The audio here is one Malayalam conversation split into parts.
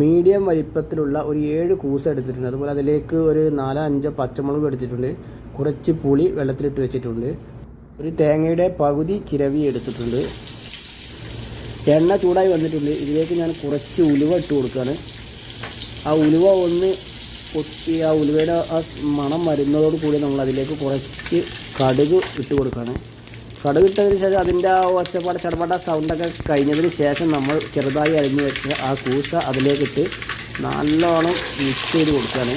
മീഡിയം വലിപ്പത്തിലുള്ള ഒരു ഏഴ് കൂസ എടുത്തിട്ടുണ്ട്. അതുപോലെ അതിലേക്ക് ഒരു നാലോ അഞ്ചോ പച്ചമുളക് എടുത്തിട്ടുണ്ട്. കുറച്ച് പുളി വെള്ളത്തിലിട്ട് വെച്ചിട്ടുണ്ട്. ഒരു തേങ്ങയുടെ പകുതി ചിരവി എടുത്തിട്ടുണ്ട്. എണ്ണ ചൂടായി വന്നിട്ടുണ്ട്. ഇതിലേക്ക് ഞാൻ കുറച്ച് ഉലുവ ഇട്ട് കൊടുക്കുകയാണ്. ആ ഉലുവ ഒന്ന് പൊട്ടി ആ ഉലുവയുടെ ആ മണം വരുന്നതോട് കൂടി നമ്മൾ അതിലേക്ക് കുറച്ച് കടുക് ഇട്ട് കൊടുക്കുകയാണ്. കടുക് ഇട്ടതിന് ശേഷം അതിന്റെ ആ ഒച്ചപ്പാട് ചടപാട സൗണ്ടൊക്കെ കഴിഞ്ഞതിന് ശേഷം നമ്മൾ ചെറുതായി അരിഞ്ഞു വെച്ച ആ കൂസ അതിലേക്കിട്ട് നല്ലോണം മിക്സ് ചെയ്ത് കൊടുക്കുകയാണ്.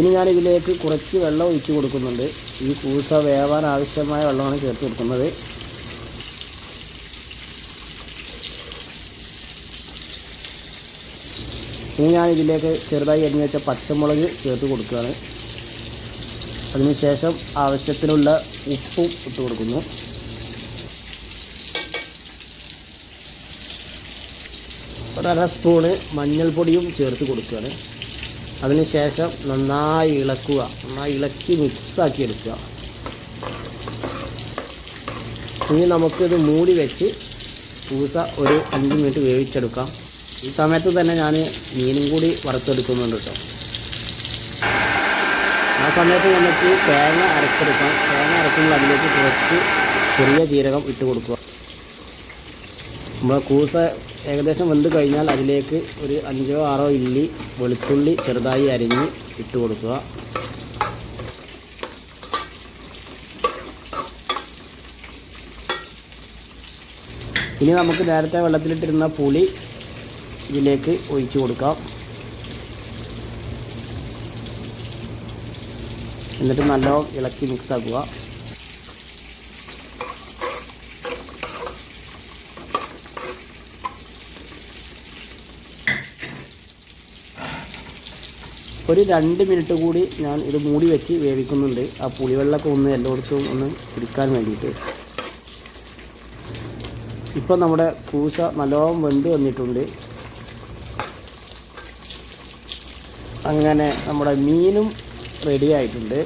ഇനി ഞാൻ ഇതിലേക്ക് കുറച്ച് വെള്ളം ഒഴിച്ച് കൊടുക്കുന്നുണ്ട്. ഈ കൂസ വേവാൻ ആവശ്യമായ വെള്ളമാണ് ചേർത്ത് കൊടുക്കുന്നത്. ഇനി ഞാൻ ഇതിലേക്ക് ചെറുതായി അരിഞ്ഞു വെച്ച പച്ചമുളക് ചേർത്ത് കൊടുക്കുകയാണ്. അതിനുശേഷം ആവശ്യത്തിനുള്ള ഉപ്പും ഇട്ട് കൊടുക്കുന്നു. ഒരര സ്പൂണ് മഞ്ഞൾപ്പൊടിയും ചേർത്ത് കൊടുക്കുകയാണ്. അതിനുശേഷം നന്നായി ഇളക്കുക നന്നായി ഇളക്കി മിക്സാക്കി എടുക്കുക. ഇനി നമുക്കിത് മൂടി വെച്ച് പൂസ ഒരു അഞ്ച് മിനിറ്റ് വേവിച്ചെടുക്കാം. ഈ സമയത്ത് തന്നെ ഞാൻ മീനും കൂടി വറുത്തെടുക്കുന്നുണ്ട് കേട്ടോ. ആ സമയത്ത് നമുക്ക് തേങ്ങ അരച്ചെടുക്കാം. തേങ്ങ അരക്കുമ്പോൾ അതിലേക്ക് കുറച്ച് ചെറിയ ജീരകം ഇട്ട് കൊടുക്കുക. നമ്മൾ കൂസ ഏകദേശം വെന്ത് കഴിഞ്ഞാൽ അതിലേക്ക് ഒരു അഞ്ചോ ആറോ ഇല്ലി വെളുത്തുള്ളി ചെറുതായി അരിഞ്ഞ് ഇട്ട് കൊടുക്കുക. ഇനി നമുക്ക് നേരത്തെ വെള്ളത്തിലിട്ടിരുന്ന പുളി ഇതിലേക്ക് ഒഴിച്ചു കൊടുക്കാം. എന്നിട്ട് നല്ലോണം ഇളക്കി മിക്സ് ആക്കുക. ഒരു രണ്ട് മിനിറ്റ് കൂടി ഞാൻ ഇത് മൂടി വെച്ച് വേവിക്കുന്നുണ്ട്. ആ പുളിവെള്ളമൊക്കെ ഒന്ന് എല്ലായിടത്തും ഒന്ന് പിടിക്കാൻ വേണ്ടിയിട്ട്. ഇപ്പോൾ നമ്മുടെ കൂസ നല്ലോണം വെന്ത് വന്നിട്ടുണ്ട്. അങ്ങനെ നമ്മുടെ മീനും റെഡി ആയിട്ടുണ്ട്.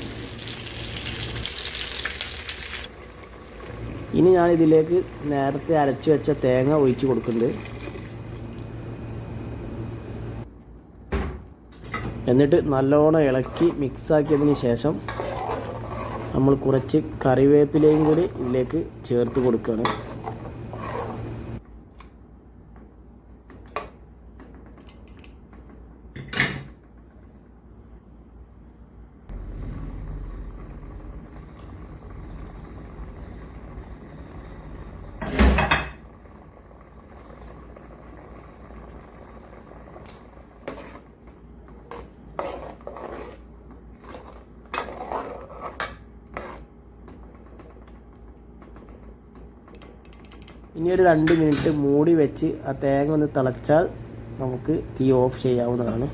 ഇനി ഞാൻ ഇതിലേക്ക് നേരത്തെ അരച്ചു വെച്ച തേങ്ങ ഒഴിച്ച് കൊടുക്കുന്നുണ്ട്. എന്നിട്ട് നല്ലോണം ഇളക്കി മിക്സാക്കിയതിന് ശേഷം നമ്മൾ കുറച്ച് കറിവേപ്പിലയും കൂടി ഇതിലേക്ക് ചേർത്ത് കൊടുക്കുകയാണ്. ഇനി ഒരു രണ്ട് മിനിറ്റ് മൂടി വെച്ച് ആ തേങ്ങ ഒന്ന് തിളച്ചാൽ നമുക്ക് തീ ഓഫ് ചെയ്യാവുന്നതാണ്.